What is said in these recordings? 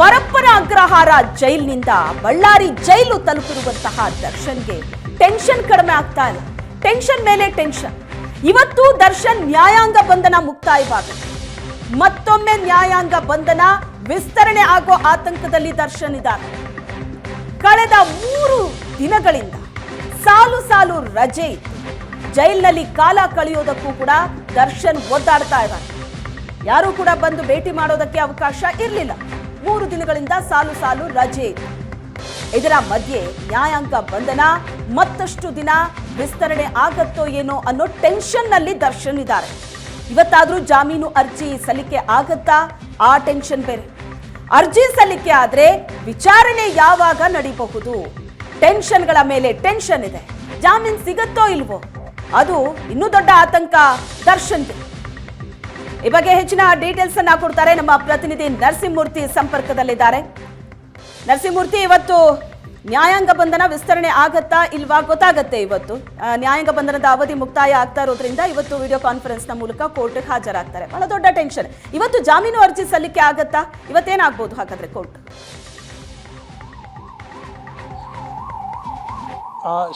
ಪರಪ್ಪನ ಅಗ್ರಹಾರ ಜೈಲಿನಿಂದ ಬಳ್ಳಾರಿ ಜೈಲು ತಲುಪಿರುವಂತಹ ದರ್ಶನ್ಗೆ ಟೆನ್ಷನ್ ಕಡಿಮೆ ಆಗ್ತಾ ಇಲ್ಲ ಟೆನ್ಷನ್ ಮೇಲೆ ಟೆನ್ಷನ್. ಇವತ್ತು ದರ್ಶನ್ ನ್ಯಾಯಾಂಗ ಬಂಧನ ಮುಕ್ತಾಯವಾಗುತ್ತೆ ಮತ್ತೊಮ್ಮೆ ನ್ಯಾಯಾಂಗ ಬಂಧನ, ವಿಸ್ತರಣೆ ಆಗೋ ಆತಂಕದಲ್ಲಿ ದರ್ಶನ್ ಇದ್ದಾರೆ. ಕಳೆದ ಮೂರು ದಿನಗಳಿಂದ ಸಾಲು ಸಾಲು ರಜೆ ಇತ್ತು. ಜೈಲಿನಲ್ಲಿ ಕಾಲ ಕಳೆಯೋದಕ್ಕೂ ಕೂಡ ದರ್ಶನ್ ಒದ್ದಾಡ್ತಾ ಇದ್ದಾರೆ. ಯಾರು ಕೂಡ ಬಂದು ಭೇಟಿ ಮಾಡೋದಕ್ಕೆ ಅವಕಾಶ ಇರಲಿಲ್ಲ. ಮೂರು ದಿನಗಳಿಂದ ಸಾಲು ಸಾಲು ರಜೆ. ಇದರ ಮಧ್ಯೆ ನ್ಯಾಯಾಂಗ ಬಂಧನ, ಮತ್ತಷ್ಟು ದಿನ ವಿಸ್ತರಣೆ ಆಗತ್ತೋ ಏನೋ ಅನ್ನೋ ಟೆನ್ಷನ್ನಲ್ಲಿ ದರ್ಶನ್ ಇದ್ದಾರೆ ಇವತ್ತಾದ್ರೂ ಜಾಮೀನು ಅರ್ಜಿ ಸಲ್ಲಿಕೆ ಆಗತ್ತಾ? ಆ ಟೆನ್ಷನ್ ಬೇರೆ. ಅರ್ಜಿ ಸಲ್ಲಿಕೆ ಆದ್ರೆ ವಿಚಾರಣೆ ಯಾವಾಗ ನಡೀಬಹುದು? ಟೆನ್ಷನ್ಗಳ ಮೇಲೆ ಟೆನ್ಷನ್ ಇದೆ. ಜಾಮೀನ್ ಸಿಗತ್ತೋ ಇಲ್ವೋ? ಅದು ಇನ್ನೂ ದೊಡ್ಡ ಆತಂಕ. ದರ್ಶನ್ಗೆ ಈ ಬಗ್ಗೆ ಹೆಚ್ಚಿನ ಡೀಟೇಲ್ಸ್ ಅನ್ನ ಕೊಡ್ತಾರೆ ನಮ್ಮ ಪ್ರತಿನಿಧಿ ನರಸಿಂಹಮೂರ್ತಿ ಸಂಪರ್ಕದಲ್ಲಿದ್ದಾರೆ. ನರಸಿಂಹಮೂರ್ತಿ, ಇವತ್ತು ನ್ಯಾಯಾಂಗ ಬಂಧನ ವಿಸ್ತರಣೆ ಆಗತ್ತಾ ಇಲ್ವಾ? ಗೊತ್ತಾಗತ್ತೆ ಇವತ್ತು. ನ್ಯಾಯಾಂಗ ಬಂಧನದ ಅವಧಿ ಮುಕ್ತಾಯ ಆಗ್ತಾ ಇರೋದ್ರಿಂದ ಇವತ್ತು ವಿಡಿಯೋ ಕಾನ್ಫರೆನ್ಸ್ನ ಮೂಲಕ ಕೋರ್ಟ್ಗೆ ಹಾಜರಾಗ್ತಾರೆ. ಬಹಳ ದೊಡ್ಡ ಟೆನ್ಷನ್. ಇವತ್ತು ಜಾಮೀನು ಅರ್ಜಿ ಸಲ್ಲಿಕೆ ಆಗತ್ತಾ? ಇವತ್ತೇನಾಗ್ಬೋದು ಹಾಗಾದ್ರೆ ಕೋರ್ಟ್?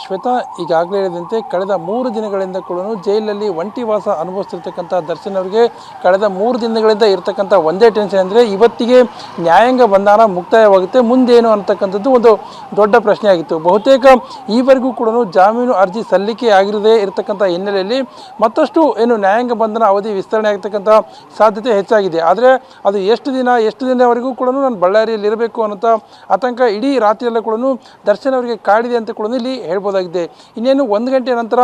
ಶ್ವೇತಾ, ಈಗಾಗಲೇ ಹೇಳಿದಂತೆ ಕಳೆದ ಮೂರು ದಿನಗಳಿಂದ ಕೂಡ ಜೈಲಲ್ಲಿ ಒಂಟಿವಾಸ ಅನುಭವಿಸ್ತಿರ್ತಕ್ಕಂಥ ದರ್ಶನ್ ಅವರಿಗೆ ಕಳೆದ ಮೂರು ದಿನಗಳಿಂದ ಇರತಕ್ಕಂಥ ಒಂದೇ ಟೆನ್ಷನ್ ಅಂದರೆ ಇವತ್ತಿಗೆ ನ್ಯಾಯಾಂಗ ಬಂಧನ ಮುಕ್ತಾಯವಾಗುತ್ತೆ, ಮುಂದೇನು ಅಂತಕ್ಕಂಥದ್ದು ಒಂದು ದೊಡ್ಡ ಪ್ರಶ್ನೆ ಆಗಿತ್ತು ಬಹುತೇಕ ಈವರೆಗೂ ಕೂಡ ಜಾಮೀನು ಅರ್ಜಿ ಸಲ್ಲಿಕೆ ಆಗಿರದೇ ಇರತಕ್ಕಂಥ ಹಿನ್ನೆಲೆಯಲ್ಲಿ ಮತ್ತಷ್ಟು ಏನು ನ್ಯಾಯಾಂಗ ಬಂಧನ ಅವಧಿ ವಿಸ್ತರಣೆ ಆಗ್ತಕ್ಕಂಥ ಸಾಧ್ಯತೆ ಹೆಚ್ಚಾಗಿದೆ. ಆದರೆ ಅದು ಎಷ್ಟು ದಿನ, ಎಷ್ಟು ದಿನವರೆಗೂ ಕೂಡ ನಾನು ಬಳ್ಳಾರಿಯಲ್ಲಿ ಇರಬೇಕು ಅನ್ನೋಂಥ ಆತಂಕ ಇಡೀ ರಾತ್ರಿಯೆಲ್ಲ ಕೂಡ ದರ್ಶನ್ ಅವರಿಗೆ ಕಾಡಿದೆ ಅಂತ ಕೂಡ ಇಲ್ಲಿ ಹೇಳ್ಬೋದಾಗಿದೆ. ಇನ್ನೇನು ಒಂದು ಗಂಟೆ ನಂತರ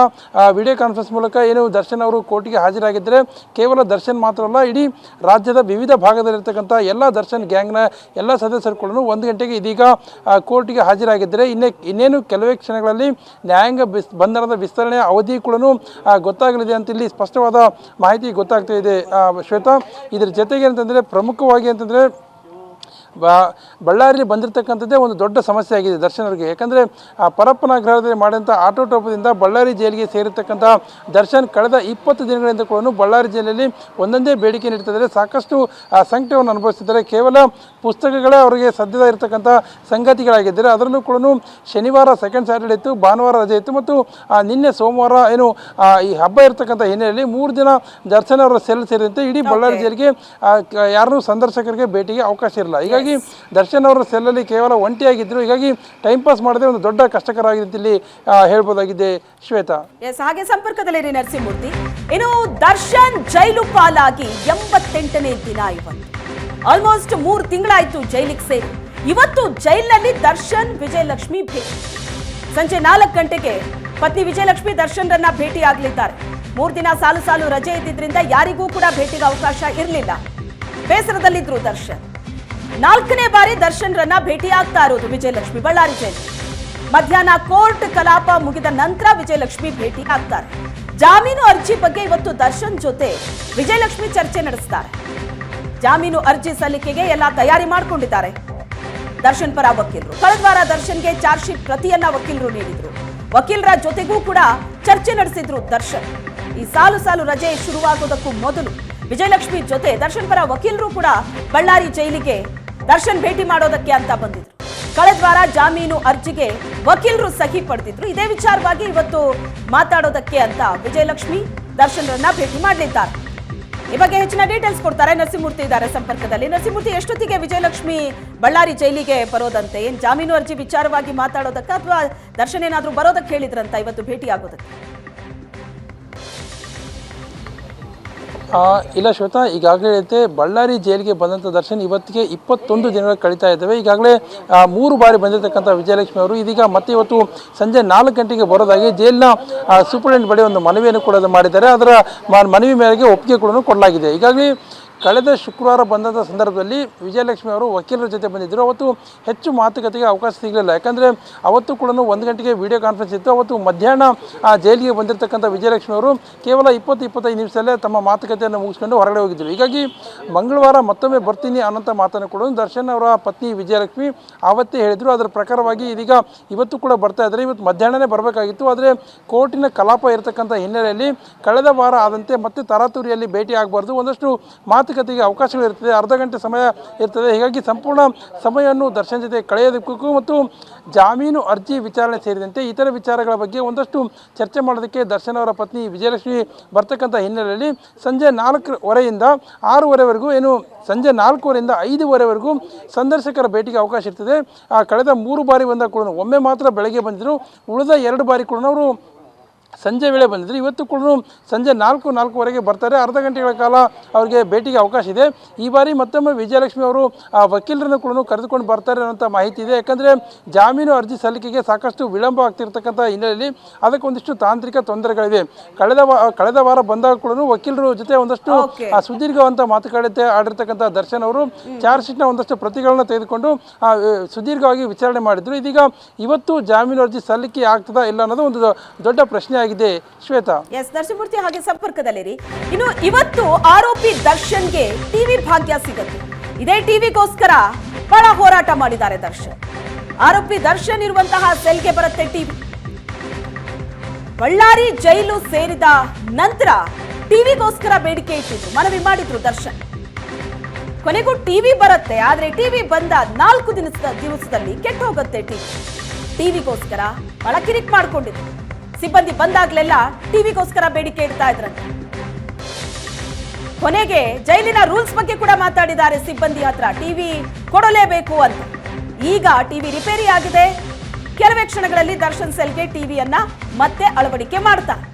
ವಿಡಿಯೋ ಕಾನ್ಫರೆನ್ಸ್ ಮೂಲಕ ಏನು ದರ್ಶನ್ ಅವರು ಕೋರ್ಟಿಗೆ ಹಾಜರಾಗಿದ್ದರೆ ಕೇವಲ ದರ್ಶನ್ ಮಾತ್ರ ಅಲ್ಲ, ಇಡೀ ರಾಜ್ಯದ ವಿವಿಧ ಭಾಗದಲ್ಲಿರ್ತಕ್ಕಂಥ ಎಲ್ಲ ದರ್ಶನ್ ಗ್ಯಾಂಗ್ನ ಎಲ್ಲ ಸದಸ್ಯರು ಕೂಡ ಒಂದು ಗಂಟೆಗೆ ಇದೀಗ ಕೋರ್ಟಿಗೆ ಹಾಜರಾಗಿದ್ದರೆ, ಇನ್ನೇ, ಇನ್ನೇನು ಕೆಲವೇ ಕ್ಷಣಗಳಲ್ಲಿ ನ್ಯಾಯಾಂಗ ಬಿಸ್ ಬಂಧನದ ವಿಸ್ತರಣೆ ಅವಧಿ ಕೂಡ ಗೊತ್ತಾಗಲಿದೆ ಅಂತ ಇಲ್ಲಿ ಸ್ಪಷ್ಟವಾದ ಮಾಹಿತಿ ಗೊತ್ತಾಗ್ತಾ ಇದೆ. ಶ್ವೇತಾ, ಇದರ ಜೊತೆಗೆ ಅಂತಂದರೆ ಪ್ರಮುಖವಾಗಿ ಅಂತಂದರೆ ಬ ಬಳ್ಳಾರಿಯಲ್ಲಿ ಬಂದಿರತಕ್ಕಂಥದ್ದೇ ಒಂದು ದೊಡ್ಡ ಸಮಸ್ಯೆ ಆಗಿದೆ ದರ್ಶನ್ ಯಾಕಂದರೆ ಆ ಪರಪ್ಪನ ಗ್ರಹದಲ್ಲಿ ಮಾಡಿದಂಥ ಆಟೋಟೋಪದಿಂದ ಬಳ್ಳಾರಿ ಜೈಲಿಗೆ ಸೇರಿರ್ತಕ್ಕಂಥ ದರ್ಶನ್ ಕಳೆದ ಇಪ್ಪತ್ತು ದಿನಗಳಿಂದ ಕೂಡ ಬಳ್ಳಾರಿ ಜೈಲಲ್ಲಿ ಒಂದೊಂದೇ ಬೇಡಿಕೆ ನೀಡ್ತಿದ್ದಾರೆ. ಸಾಕಷ್ಟು ಆ, ಸಂಕಟವನ್ನು ಅನುಭವಿಸ್ತಿದ್ದಾರೆ. ಕೇವಲ ಪುಸ್ತಕಗಳೇ ಅವರಿಗೆ ಸದ್ಯದ ಇರತಕ್ಕಂಥ ಸಂಗತಿಗಳಾಗಿದ್ದರೆ. ಅದರಲ್ಲೂ ಕೂಡ ಶನಿವಾರ ಸೆಕೆಂಡ್ ಸ್ಯಾಟರ್ಡೆ ಇತ್ತು ಭಾನುವಾರ ರಜೆ ಇತ್ತು ಮತ್ತು ನಿನ್ನೆ ಸೋಮವಾರ ಏನು ಈ ಹಬ್ಬ ಇರತಕ್ಕಂಥ ಹಿನ್ನೆಲೆಯಲ್ಲಿ ಮೂರು ದಿನ ದರ್ಶನ್ ಅವರ ಸೆಲ್ ಸೇರಿದಂತೆ ಇಡೀ ಬಳ್ಳಾರಿ ಜೈಲಿಗೆ ಯಾರನ್ನೂ ಸಂದರ್ಶಕರಿಗೆ ಭೇಟಿಗೆ ಅವಕಾಶ ಇರಲ್ಲ. ಹೀಗಾಗಿ ದರ್ಶನ್ ಅವರ ಸೆಲ್ಲಲ್ಲಿ ಕೇವಲ ಒಂಟಿಯಾಗಿದ್ದರು ಹೀಗಾಗಿ ಟೈಮ್ ಪಾಸ್ ಮಾಡದೆ ಒಂದು ದೊಡ್ಡ ಕಷ್ಟಕರ ಇಲ್ಲಿ ಹೇಳ್ಬೋದಾಗಿದೆ ಶ್ವೇತಾ. ಎಸ್ ಹಾಗೆ ಸಂಪರ್ಕದಲ್ಲಿರಿ ನರಸಿಂಹಮೂರ್ತಿ. ಇನ್ನು ದರ್ಶನ್ ಜೈಲು ಪಾಲಾಗಿ ಎಂಬತ್ತೆಂಟನೇ ದಿನ ಇವತ್ತು. ಆಲ್ಮೋಸ್ಟ್ ಮೂರು ತಿಂಗಳಾಯಿತು ಜೈಲಿಗೆ ಸೇರಿ. ಇವತ್ತು ಜೈಲಿನಲ್ಲಿ ದರ್ಶನ್ ವಿಜಯಲಕ್ಷ್ಮಿ ಭೇಟಿ. ಸಂಜೆ ನಾಲ್ಕು ಗಂಟೆಗೆ ಪತ್ನಿ ವಿಜಯಲಕ್ಷ್ಮಿ ದರ್ಶನ್ರನ್ನ ಭೇಟಿ ಆಗಲಿದ್ದಾರೆ ಮೂರು ದಿನ ಸಾಲು ಸಾಲು ರಜೆ ಇದ್ದಿದ್ರಿಂದ ಯಾರಿಗೂ ಕೂಡ ಭೇಟಿಗೆ ಅವಕಾಶ ಇರಲಿಲ್ಲ. ಬೇಸರದಲ್ಲಿದ್ದರು ದರ್ಶನ್. ನಾಲ್ಕನೇ ಬಾರಿ ದರ್ಶನ್ರನ್ನ ಭೇಟಿ ಭೇಟಿಯಾಗ್ತಾ ಇರೋದು ವಿಜಯಲಕ್ಷ್ಮಿ, ಬಳ್ಳಾರಿ ಜೈಲು. ಮಧ್ಯಾಹ್ನ ಕೋರ್ಟ್ ಕಲಾಪ ಮುಗಿದ ನಂತರ ವಿಜಯಲಕ್ಷ್ಮಿ ಭೇಟಿ ಆಗ್ತಾರೆ ಜಾಮೀನು ಅರ್ಜಿ ಬಗ್ಗೆ ಇವತ್ತು ದರ್ಶನ್ ಜೊತೆ ವಿಜಯಲಕ್ಷ್ಮಿ ಚರ್ಚೆ ನಡೆಸ್ತಾರೆ. ಜಾಮೀನು ಅರ್ಜಿ ಸಲ್ಲಿಕೆಗೆ ಎಲ್ಲ ತಯಾರಿ ಮಾಡಿಕೊಂಡಿದ್ದಾರೆ. ದರ್ಶನ್ ಪರ ವಕೀಲರು. ಕಳೆದ ವಾರ ದರ್ಶನ್ಗೆ ಚಾರ್ಜ್ ಶೀಟ್ ಪ್ರತಿಯನ್ನ ವಕೀಲರು ನೀಡಿದ್ರು. ವಕೀಲರ ಜೊತೆಗೂ ಕೂಡ ಚರ್ಚೆ ನಡೆಸಿದ್ರು ದರ್ಶನ್. ಈ ಸಾಲು ಸಾಲು ರಜೆ ಶುರುವಾಗೋದಕ್ಕೂ ಮೊದಲು ವಿಜಯಲಕ್ಷ್ಮಿ ಜೊತೆ ದರ್ಶನ್ ಪರ ವಕೀಲರು ಕೂಡ ಬಳ್ಳಾರಿ ಜೈಲಿಗೆ ದರ್ಶನ್ ಭೇಟಿ ಮಾಡೋದಕ್ಕೆ ಅಂತ ಬಂದಿದ್ರು. ಕಳೆದ ವಾರ ಜಾಮೀನು ಅರ್ಜಿಗೆ ವಕೀಲರು ಸಹಿ ಪಡೆದಿದ್ರು. ಇದೇ ವಿಚಾರವಾಗಿ ಇವತ್ತು ಮಾತಾಡೋದಕ್ಕೆ ಅಂತ ವಿಜಯಲಕ್ಷ್ಮಿ ದರ್ಶನ್ರನ್ನ ಭೇಟಿ ಮಾಡಲಿದ್ದಾರೆ. ಈ ಬಗ್ಗೆ ಹೆಚ್ಚಿನ ಡೀಟೇಲ್ಸ್ ಕೊಡ್ತಾರೆ ನರಸಿಂಹಮೂರ್ತಿ ಇದ್ದಾರೆ ಸಂಪರ್ಕದಲ್ಲಿ. ನರಸಿಂಹಮೂರ್ತಿ, ಎಷ್ಟೊತ್ತಿಗೆ ವಿಜಯಲಕ್ಷ್ಮಿ ಬಳ್ಳಾರಿ ಜೈಲಿಗೆ ಬರೋದಂತೆ? ಏನ್ ಜಾಮೀನು ಅರ್ಜಿ ವಿಚಾರವಾಗಿ ಮಾತಾಡೋದಕ್ಕೆ ಅಥವಾ ದರ್ಶನ್ ಏನಾದರೂ ಬರೋದಕ್ಕೆ ಹೇಳಿದ್ರಂತ ಇವತ್ತು ಭೇಟಿ ಆಗೋದಕ್ಕೆ ಇಲ್ಲ ಶ್ವೇತಾ, ಈಗಾಗಲೇ ಹೇಳುತ್ತೆ ಬಳ್ಳಾರಿ ಜೈಲಿಗೆ ಬಂದಂಥ ದರ್ಶನ್ ಇವತ್ತಿಗೆ ಇಪ್ಪತ್ತೊಂದು ದಿನಗಳು ಕಳೀತಾ ಇದ್ದಾವೆ. ಈಗಾಗಲೇ ಮೂರು ಬಾರಿ ಬಂದಿರತಕ್ಕಂಥ ವಿಜಯಲಕ್ಷ್ಮಿ ಅವರು. ಇದೀಗ ಮತ್ತೆ ಇವತ್ತು ಸಂಜೆ ನಾಲ್ಕು ಗಂಟೆಗೆ ಬರೋದಾಗಿ ಜೈಲಿನ ಸೂಪರಿಂಟೆಂಡೆಂಟ್ ಬಳಿ ಒಂದು ಮನವಿಯನ್ನು ಕೂಡ ಮಾಡಿದ್ದಾರೆ. ಅದರ ಮನವಿ ಮೇರೆಗೆ ಒಪ್ಪಿಗೆ ಕೂಡ ಕೊಡಲಾಗಿದೆ. ಈಗಾಗಲೇ ಕಳೆದ ಶುಕ್ರವಾರ ಬಂದಂಥ ಸಂದರ್ಭದಲ್ಲಿ ವಿಜಯಲಕ್ಷ್ಮಿ ಅವರು ವಕೀಲರ ಜೊತೆ ಬಂದಿದ್ದರು. ಅವತ್ತು ಹೆಚ್ಚು ಮಾತುಕತೆಗೆ ಅವಕಾಶ ಸಿಗಲಿಲ್ಲ. ಯಾಕಂದರೆ ಅವತ್ತು ಕೂಡ ಒಂದು ಗಂಟೆಗೆ ವಿಡಿಯೋ ಕಾನ್ಫರೆನ್ಸ್ ಇತ್ತು. ಅವತ್ತು ಮಧ್ಯಾಹ್ನ, ಆ, ಜೈಲಿಗೆ ಬಂದಿರತಕ್ಕಂಥ ವಿಜಯಲಕ್ಷ್ಮಿ ಅವರು ಕೇವಲ ಇಪ್ಪತ್ತು, ಇಪ್ಪತ್ತೈದು ನಿಮಿಷದಲ್ಲೇ ತಮ್ಮ ಮಾತುಕತೆಯನ್ನು ಮುಗಿಸ್ಕೊಂಡು ಹೊರಗಡೆ ಹೋಗಿದ್ದರು. ಹೀಗಾಗಿ ಮಂಗಳವಾರ ಮತ್ತೊಮ್ಮೆ ಬರ್ತೀನಿ ಅನ್ನೋಂಥ ಮಾತನ್ನು ಕೂಡ ದರ್ಶನ್ ಅವರ ಪತ್ನಿ ವಿಜಯಲಕ್ಷ್ಮಿ ಆವತ್ತೇ ಹೇಳಿದರು. ಅದರ ಪ್ರಕಾರವಾಗಿ ಇದೀಗ ಇವತ್ತು ಕೂಡ ಬರ್ತಾ ಇದ್ದಾರೆ. ಇವತ್ತು ಮಧ್ಯಾಹ್ನನೇ ಬರಬೇಕಾಗಿತ್ತು. ಆದರೆ ಕೋರ್ಟಿನ ಕಲಾಪ ಇರತಕ್ಕಂಥ ಹಿನ್ನೆಲೆಯಲ್ಲಿ ಕಳೆದ ವಾರ ಆದಂತೆ ಮತ್ತೆ ತರಾತುರಿಯಲ್ಲಿ ಭೇಟಿ ಆಗಬಾರ್ದು ಒಂದಷ್ಟು ಮಾತು ಮಾತುಕತೆಗೆ ಅವಕಾಶಗಳಿರ್ತದೆ ಅರ್ಧ ಗಂಟೆ ಸಮಯ ಇರ್ತದೆ. ಹೀಗಾಗಿ ಸಂಪೂರ್ಣ ಸಮಯವನ್ನು ದರ್ಶನ ಜೊತೆ ಕಳೆಯೋದಕ್ಕೂ ಮತ್ತು ಜಾಮೀನು ಅರ್ಜಿ ವಿಚಾರಣೆ ಸೇರಿದಂತೆ ಇತರ ವಿಚಾರಗಳ ಬಗ್ಗೆ ಒಂದಷ್ಟು ಚರ್ಚೆ ಮಾಡೋದಕ್ಕೆ ದರ್ಶನ್ ಅವರ ಪತ್ನಿ ವಿಜಯಲಕ್ಷ್ಮಿ ಬರ್ತಕ್ಕಂಥ ಹಿನ್ನೆಲೆಯಲ್ಲಿ ಸಂಜೆ ನಾಲ್ಕುವರೆಯಿಂದ ಆರೂವರೆವರೆಗೂ ಏನು ಸಂಜೆ ನಾಲ್ಕುವರೆಯಿಂದ ಐದುವರೆವರೆಗೂ ಸಂದರ್ಶಕರ ಭೇಟಿಗೆ ಅವಕಾಶ ಇರ್ತದೆ. ಕಳೆದ ಮೂರು ಬಾರಿ ಬಂದ ಕೂಡ ಒಮ್ಮೆ ಮಾತ್ರ ಬೆಳಗ್ಗೆ ಬಂದಿದ್ದರು. ಉಳಿದ ಎರಡು ಬಾರಿ ಕೂಡ ಅವರು ಸಂಜೆ ವೇಳೆ ಬಂದಿದ್ದರು ಇವತ್ತು ಕೂಡ ಸಂಜೆ ನಾಲ್ಕು ನಾಲ್ಕುವರೆಗೆ ಬರ್ತಾರೆ. ಅರ್ಧ ಗಂಟೆಗಳ ಕಾಲ ಅವರಿಗೆ ಭೇಟಿಗೆ ಅವಕಾಶ ಇದೆ. ಈ ಬಾರಿ ಮತ್ತೊಮ್ಮೆ ವಿಜಯಲಕ್ಷ್ಮಿ ಅವರು ಆ ವಕೀಲರನ್ನು ಕೂಡ ಕರೆದುಕೊಂಡು ಬರ್ತಾರೆ ಅನ್ನೋಂಥ ಮಾಹಿತಿ ಇದೆ. ಯಾಕಂದರೆ ಜಾಮೀನು ಅರ್ಜಿ ಸಲ್ಲಿಕೆಗೆ ಸಾಕಷ್ಟು ವಿಳಂಬ ಆಗ್ತಿರ್ತಕ್ಕಂಥ ಹಿನ್ನೆಲೆಯಲ್ಲಿ ಅದಕ್ಕೊಂದಿಷ್ಟು ತಾಂತ್ರಿಕ ತೊಂದರೆಗಳಿವೆ. ಕಳೆದ ಕಳೆದ ವಾರ ಬಂದಾಗ ಕೂಡ ವಕೀಲರು ಜೊತೆ ಒಂದಷ್ಟು ಆ ಸುದೀರ್ಘವಂತ ಮಾತುಕತೆ ಆಡಿರ್ತಕ್ಕಂಥ ದರ್ಶನ್ ಅವರು ಚಾರ್ಜ್ ಶೀಟ್ನ ಒಂದಷ್ಟು ಪ್ರತಿಗಳನ್ನ ತೆಗೆದುಕೊಂಡು ಸುದೀರ್ಘವಾಗಿ ವಿಚಾರಣೆ ಮಾಡಿದ್ರು. ಇದೀಗ ಇವತ್ತು ಜಾಮೀನು ಅರ್ಜಿ ಸಲ್ಲಿಕೆ ಆಗ್ತದಾ ಇಲ್ಲ ಅನ್ನೋದು ಒಂದು ದೊಡ್ಡ ಪ್ರಶ್ನೆ ಆಗಿದೆ. ಶ್ವೇತಾ. ಎಸ್ ಹಾಗೆ ಸಂಪರ್ಕದಲ್ಲಿರಿ. ಇನ್ನು ಇವತ್ತು ಆರೋಪಿ ದರ್ಶನ್ಗೆ ಟಿವಿ ಭಾಗ್ಯ ಸಿಗುತ್ತೆ. ಇದೇ ಟಿವಿಗೋಸ್ಕರ ಬಹಳ ಹೋರಾಟ ಮಾಡಿದ್ದಾರೆ ದರ್ಶನ್. ಆರೋಪಿ ದರ್ಶನ್ ಇರುವಂತಹ ಸೆಲ್ಗೆ ಬರುತ್ತೆ ಟಿವಿ ಬಳ್ಳಾರಿ ಜೈಲು ಸೇರಿದ ನಂತರ ಟಿವಿಗೋಸ್ಕರ ಬೇಡಿಕೆ ಇಟ್ಟಿದ್ರು. ಮನವಿ ಮಾಡಿದ್ರು ದರ್ಶನ್. ಕೊನೆಗೂ ಟಿವಿ ಬರುತ್ತೆ, ಆದ್ರೆ ಟಿವಿ ಬಂದ ನಾಲ್ಕು ದಿನದ ದಿವಸದಲ್ಲಿ ಕೆಟ್ಟ ಹೋಗುತ್ತೆ ಟಿವಿ ಟಿವಿಗೋಸ್ಕರ ಬಹಳ ಮಾಡ್ಕೊಂಡಿದ್ರು. ಸಿಬ್ಬಂದಿ ಬಂದಾಗ್ಲೆಲ್ಲ ಟಿವಿಗೋಸ್ಕರ ಬೇಡಿಕೆ ಇಡ್ತಾ ಇದ್ರಂತೆ ಕೊನೆಗೆ ಜೈಲಿನ ರೂಲ್ಸ್ ಬಗ್ಗೆ ಕೂಡ ಮಾತಾಡಿದ್ದಾರೆ ಸಿಬ್ಬಂದಿ ಹತ್ರ. ಟಿವಿ ಕೊಡಲೇಬೇಕು ಅಂತ. ಈಗ ಟಿವಿ ರಿಪೇರಿ ಆಗಿದೆ. ಕೆಲವೇ ಕ್ಷಣಗಳಲ್ಲಿ ದರ್ಶನ್ ಸೆಲ್ಗೆ ಟಿವಿಯನ್ನ ಮತ್ತೆ ಅಳವಡಿಕೆ ಮಾಡ್ತಾರೆ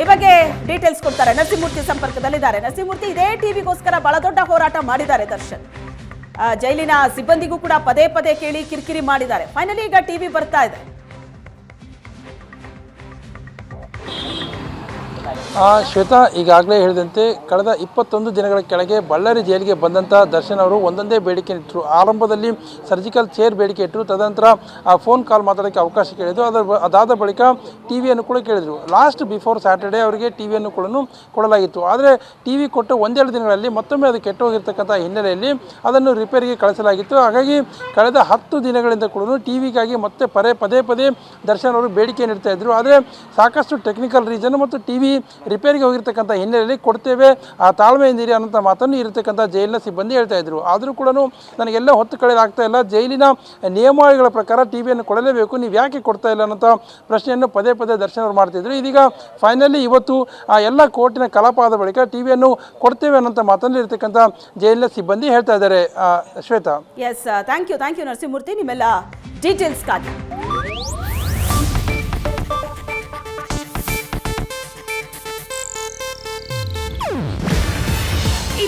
ಈ ಬಗ್ಗೆ ಡೀಟೇಲ್ಸ್ ಕೊಡ್ತಾರೆ. ನರಸಿಂಹಮೂರ್ತಿ ಸಂಪರ್ಕದಲ್ಲಿದ್ದಾರೆ. ನರಸಿಂಹಮೂರ್ತಿ, ಇದೇ ಟಿವಿಗೋಸ್ಕರ ಬಹಳ ದೊಡ್ಡ ಹೋರಾಟ ಮಾಡಿದ್ದಾರೆ ದರ್ಶನ್. ಜೈಲಿನ ಸಿಬ್ಬಂದಿಗೂ ಕೂಡ ಪದೇ ಪದೇ ಕೇಳಿ ಕಿರಿಕಿರಿ ಮಾಡಿದ್ದಾರೆ. ಫೈನಲಿ ಈಗ ಟಿವಿ ಬರ್ತಾ ಇದೆ. ಶ್ವೇತಾ, ಈಗಾಗಲೇ ಹೇಳಿದಂತೆ ಕಳೆದ ಇಪ್ಪತ್ತೊಂದು ದಿನಗಳ ಕೆಳಗೆ ಬಳ್ಳಾರಿ ಜೈಲಿಗೆ ಬಂದಂಥ ದರ್ಶನ್ ಅವರು ಒಂದೊಂದೇ ಬೇಡಿಕೆ ಇಟ್ಟರು ಆರಂಭದಲ್ಲಿ ಸರ್ಜಿಕಲ್ ಚೇರ್ ಬೇಡಿಕೆ ಇಟ್ಟರು ತದನಂತರ ಫೋನ್ ಕಾಲ್ ಮಾತಾಡೋಕ್ಕೆ ಅವಕಾಶ ಕೇಳಿದ್ರು. ಅದರ ಅದಾದ ಬಳಿಕ ಟಿ ವಿಯನ್ನು ಕೂಡ ಕೇಳಿದರು. ಲಾಸ್ಟ್ ಬಿಫೋರ್ ಸ್ಯಾಟರ್ಡೆ ಅವರಿಗೆ ಟಿ ವಿಯನ್ನು ಕೂಡ ಕೊಡಲಾಗಿತ್ತು. ಆದರೆ ಟಿ ವಿ ಕೊಟ್ಟು ಒಂದೆರಡು ದಿನಗಳಲ್ಲಿ ಮತ್ತೊಮ್ಮೆ ಅದು ಕೆಟ್ಟು ಹೋಗಿರ್ತಕ್ಕಂಥ ಹಿನ್ನೆಲೆಯಲ್ಲಿ ಅದನ್ನು ರಿಪೇರಿಗೆ ಕಳಿಸಲಾಗಿತ್ತು. ಹಾಗಾಗಿ ಕಳೆದ ಹತ್ತು ದಿನಗಳಿಂದ ಕೂಡ ಟಿ ವಿಗಾಗಿ ಮತ್ತೆ ಪದೇ ಪದೇ ಪದೇ ದರ್ಶನ್ ಅವರು ಬೇಡಿಕೆ ನೀಡ್ತಾ ಇದ್ದರು ಆದರೆ ಸಾಕಷ್ಟು ಟೆಕ್ನಿಕಲ್ ರೀಸನ್ ಮತ್ತು ಟಿ ವಿ ರಿಪೇರಿಗೆ ಹೋಗಿರ್ತಕ್ಕಂಥ ಹಿನ್ನೆಲೆಯಲ್ಲಿ ಕೊಡ್ತೇವೆ. ಆ ತಾಳ್ಮೆಯಿಂದಿರಿ ಅನ್ನೋಂಥ ಮಾತನ್ನು ಇರತಕ್ಕಂಥ ಜೈಲಿನ ಸಿಬ್ಬಂದಿ ಹೇಳ್ತಾ ಇದ್ರು. ಆದರೂ ಕೂಡ ನನಗೆಲ್ಲ ಹೊತ್ತು ಕಳೆಯಲಾಗ್ತಾ ಇಲ್ಲ. ಜೈಲಿನ ನಿಯಮಾವಳಿಗಳ ಪ್ರಕಾರ ಟಿ ವಿಯನ್ನು ಕೊಡಲೇಬೇಕು. ನೀವು ಯಾಕೆ ಕೊಡ್ತಾ ಇಲ್ಲ ಅನ್ನೋಂಥ ಪ್ರಶ್ನೆಯನ್ನು ಪದೇ ಪದೇ ದರ್ಶನ ಅವರು ಮಾಡ್ತಿದ್ರು ಇದೀಗ ಫೈನಲಿ ಇವತ್ತು ಆ ಎಲ್ಲ ಕೋರ್ಟಿನ ಕಲಾಪ ಆದ ಬಳಿಕ ಟಿ ವಿಯನ್ನು ಕೊಡ್ತೇವೆ ಅನ್ನೋಂಥ ಮಾತನ್ನು ಇರತಕ್ಕಂಥ ಜೈಲಿನ ಸಿಬ್ಬಂದಿ ಹೇಳ್ತಾ ಇದ್ದಾರೆ. Shweta. Yes thank you thank you Narasimhamurthy. ನಿಮ್ಮೆಲ್ಲ ಡೀಟೇಲ್ಸ್ಗಾಗಿ